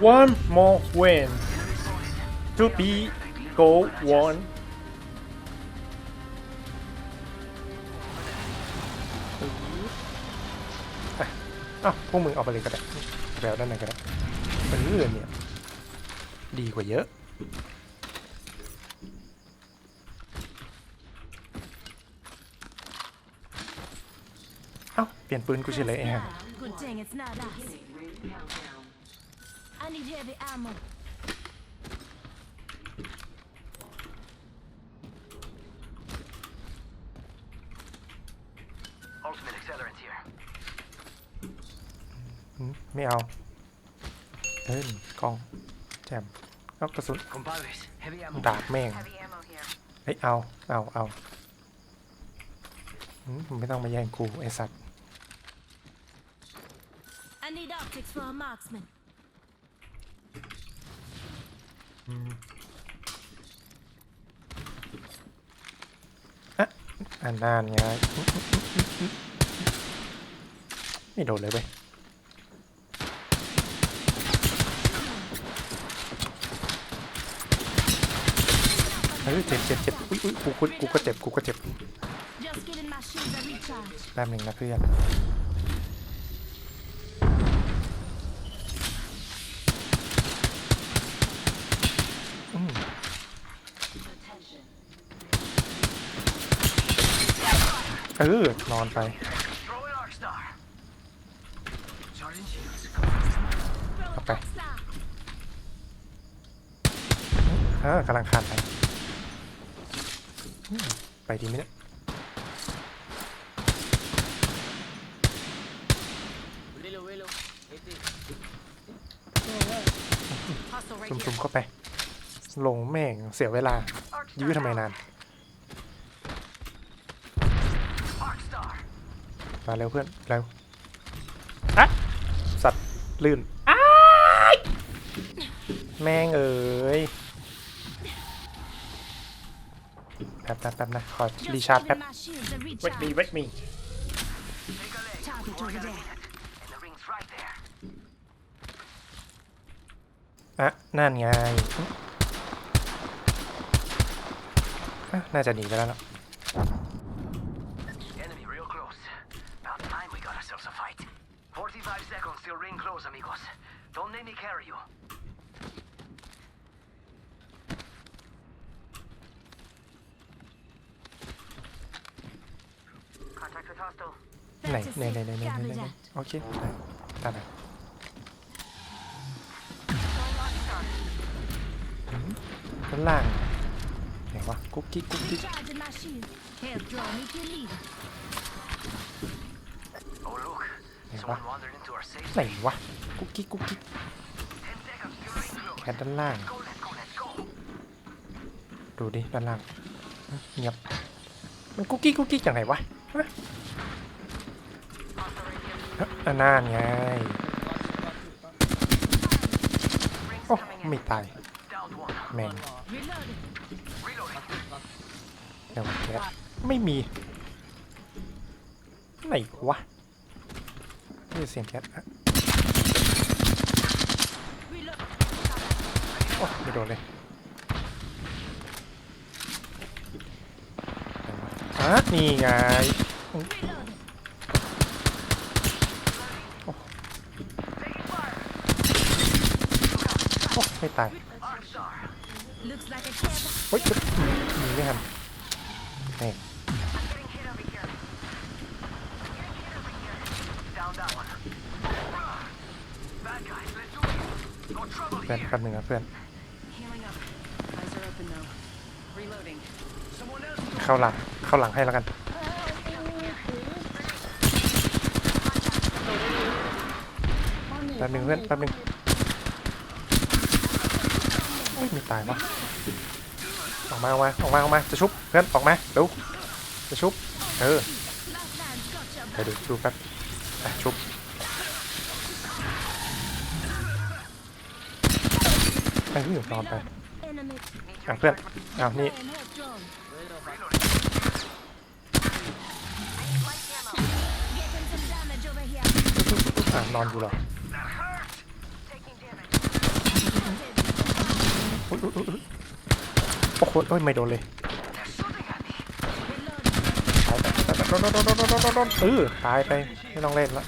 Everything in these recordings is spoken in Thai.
one more win to be go one อะเอ้าพวกมึงเอาไปเลยก็ได้แบลด้านในก็ได้เออเนี่ย ดีกว่าเยอะ เอ้า เปลี่ยนปืนกูเฉยเลยเอง I need heavy ammo. Ultimate accelerant here. อืมไม่เอาเฮ้ยกล้อง แจมเอากระสุน Compadres, heavy ammo. ดาบแม่ง Heavy ammo here. เฮ้ยเอา เอา เอาอืมมึงไม่ต้องมาแย่งกูไอสัตว์ I need optics for a marksman. อะอันนานไงไม่โดนเลยเว้ยเฮ้ยเจ็บเจ็บเจ็บอุ้ยอุ้ยกูกูกูก็เจ็บกูก็เจ็บ Just getting my shields a recharge. แป๊บหนึ่งนะเพื่อน เออนอนไป Throwing Arc Star. Charging shields. Throw Okay. it star. เออกำลังคานไปอืมไปดีไหมเนี่ย Hostile right ซุ่ here. มๆเข้าไป ลงแม่งเสียเวลา ยื้อทำไมนาน มาเร็วเพื่อนเร็วอะสัตว์ลื่นอ้ายแม่งเอ๋ยแป๊บแป๊บแป๊บนะ ขอ Just รีชาร์จแป๊บ giving my shields a เวทมี recharge. เวทมี Take a leg. Target We're over gonna there. need it. And the ring's right there. อะนั่นไงอะน่าจะหนีไปแล้วเนอะ till ring close, amigos. Don't let me carry you. Contact with hostile. ไหน That's a ไหนไหน safe. ไหนไหนไหน Gather ไหน that. โอเคได้ได้ได้ Throwing Arc Star. ด้านล่างไหนวะกุ๊กกิ๊กกุ๊กกิ๊ก Recharging my shield. Help draw me to lead. Oh, วะไหนวะกุ๊กกิ๊กกุ๊กกิ๊กแค่ด้านล่าง ดูดิด้านล่างเงียบมันกุ๊กกิ๊กกุ๊กกิ๊กอย่างไรวะอันนานไงโอ้ไม่ตายแมงเดี๋ยวแคทไม่มีไหนวะ นี่เสียงแก๊สอะโอ้ไม่โดนเลยไหนวะอะนี่ไงโอ้ไม่ตายเฮ้ยหนีไม่ทันนี่ I'm getting hit over here. Getting hit over here. Down that one. Bad guys, let's do it. No trouble เพื่อนแป๊บหนึงนะเพื่อน เข้าหลัง เข้าหลังให้แล้วกัน แป๊บหนึงเพื่อน แป๊บหนึงโอ้ยไม่ตายวะออกมาออกมาออกมาออกมาจะชุบเพื่อนออกมาเร็วจะชุบเออเดี๋ยวดูดูแป๊บอะชุบ ไปที่อยู่นอนไปอะเพื่อนอ้านี่อะนอนอยู่เหรอโอ้โหโอ้ยไม่โดนเลยตายไปโดนโดนโดนโดนโดนเออตายไปไม่ต้องเล่นละ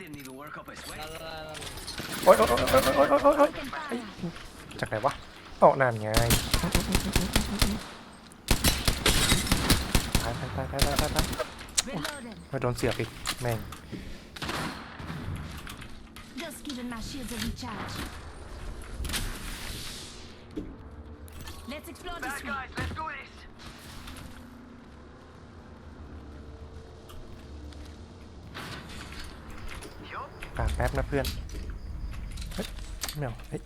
didn't even work up a sweat. โอ๊ยโอ๊ยโอ๊ยโอ๊ยโอ๊ยโอ๊ยโอ๊ยโอ๊ย Taking fire. จากไหนวะอ๋อนั่นไงตายตายตายตายตายตายตาย Reloading. ไม่โดนเสียบอีกแม่ง Just giving my shields a recharge. Let's explore this Bad way. guys, let's do this. แป๊บนะเพื่อนเฮ้ยไม่เอาเฮ้ย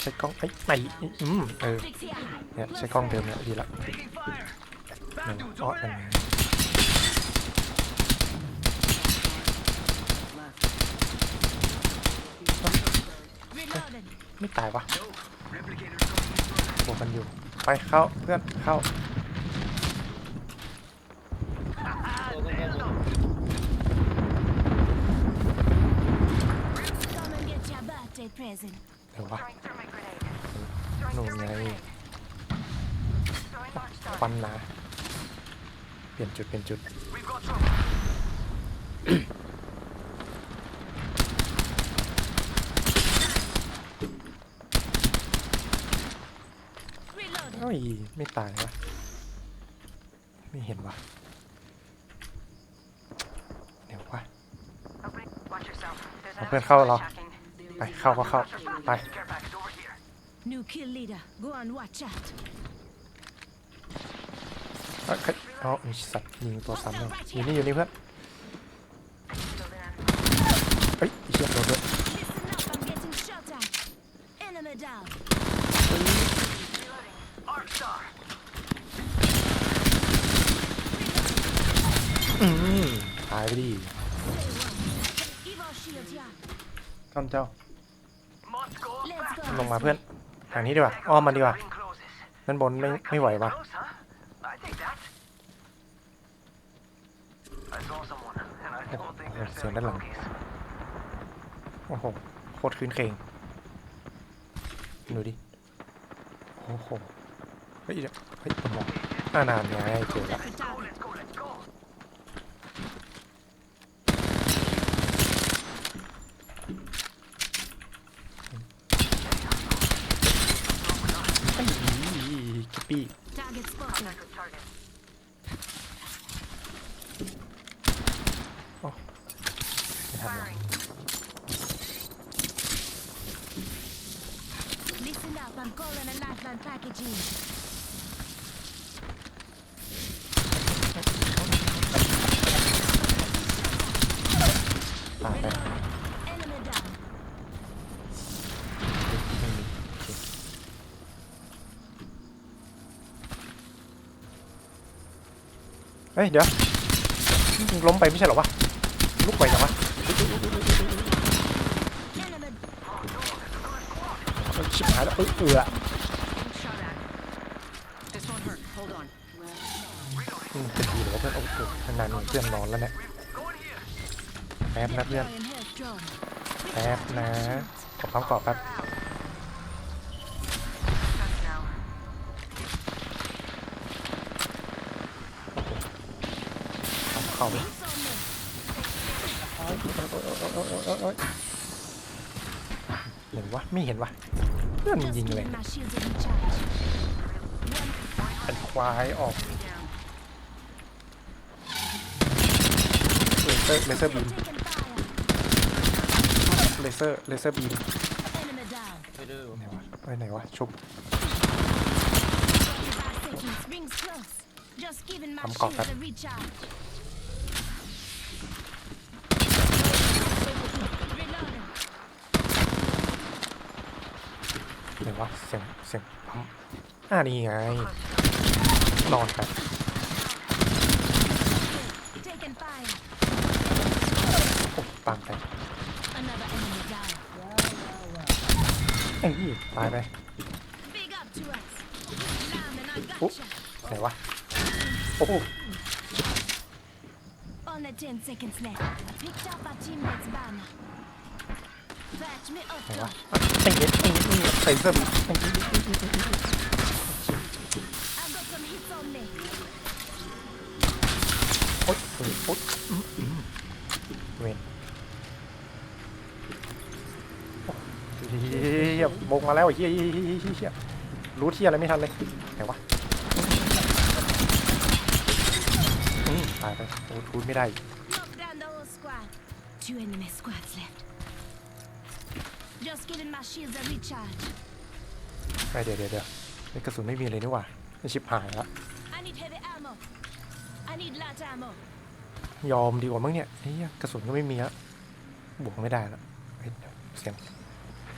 ใช้กล้องเฮ้ยไหนอืมเออเนี่ยใช้กล้องเดิมเนี่ยดีละหนึ่ง dudes อ๋อ over นั่น there. ไม่ตายวะบวกกันอยู่ ไปเข้าเพื่อนเข้า เดี๋ยววะหนุ่มไงควันนะเปลี่ยนจุดเปลี่ยนจุดโอ้ยไม่ตายวะไม่เห็นวะเดี๋ยววะเอาเพื่อนเข้าหรอ ไปเข้าก็เข้าไป Care package over here. New kill leader. Go on, watch out. เอ้ยเฮ้ยเอ๋อมีสัตว์ยิงตัวซ้ำเลยอยู่นี่อยู่นี่เพื่อน Building in. เฮ้ยไอ้เชี่ยโดนด้วย Listen up, I'm getting shot at. Enemy down. Arc star. อืมตายไปดิ Evo shield here. ก้อนเจ้า Must go Let's back. go. ลงมาเพื่อนทางนี้ดีกว่าอ้อมมันดีกว่าด้านบนไม่ไม่ไหววะ Close, huh? I think that. I saw someone, and I don't think they're Oh, selling send it along. cookies. โอ้โหโคตรคืนเคงดูดิโอ้โหเฮ้ยเฮ้ยผมมองอ่านานไงเจอละ ปปี้ Target spotted. Contact with target. ไม่ทันแล้ว Firing. Listen up, I'm calling a lifeline package in. ฮ้ยเดี๋ยวล้มไปไม่ใช่หรอวะลุกไปจังวะชิบหายแล้วเออเอือจะดีหรือว่าเพื่อนโอ้โหนานๆเพื่อนนอนแล้วเนี่ยแป๊บนะเพื่อนแป๊บนะขอความกรอบแป๊บ เข้าไหมเห็นวะไม่เห็นวะเพื่อนยิงเลยเป็นควายออกเลเซอร์เลเซอร์บีมเลเซอร์เลเซอร์บีมไหนวะไปไหนวะชุบทำกอกครับ shields covered. a recharge. Reloading. อะไรวะเสียงเสียงปั๊มอ่านี่ไงนอนครับโอ้ปังไปไอ้ยี่ตายไปโอ้ไหนวะโอ้โห10 seconds left. I picked up our teammate's banner. ไหนวะไอ้เงี้ยไอ้เงี้ยใส่เสื้อ I've got some hits on me. โอ๊ยโอ๊ยโอ๊ยอื้ออื้อเวนเฮียบกมาแล้วไอ้เฮียเฮียเฮียเฮียเฮียรู้ที่อะไรไม่ทันเลยไหนวะอืมตายไปโอ้ทูดไม่ได้ Two enemy squads left. Just giving my shields a recharge. ไปเดี๋ยวเดี๋ยวเดี๋ยวไอ้กระสุนไม่มีเลยนี่หว่าไอ้ชิบหายละ I need heavy ammo. I need light ammo. ยอมดีกว่ามั้งเนี่ยไอ้เหี้ยกระสุนก็ไม่มีละบวกไม่ได้ละเฮ้ยเดี๋ยวเสียง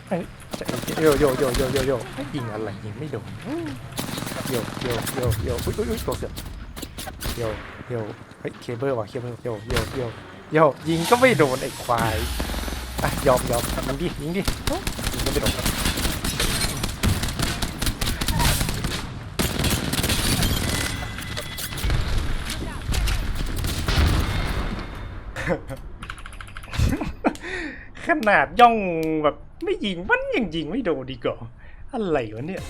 เฮ้ยจะโยโยโยโยโยโยเฮ้ยยิงอะไรยิงไม่โดนโยโยโยโยอุ้ยอุ้ยอุ้ยตัวเสียบโยโยเฮ้ยเคเบิลว่ะเคเบิลโยโยโยโยยิงก็ไม่โดนไอ้ควาย อะยอมยอมยิงดิยิงดิยิงก็ไม่โดนขนาดย่องแบบไม่ยิงมันยังยิงไม่โดนดีกว่าอะไรวะเนี่ย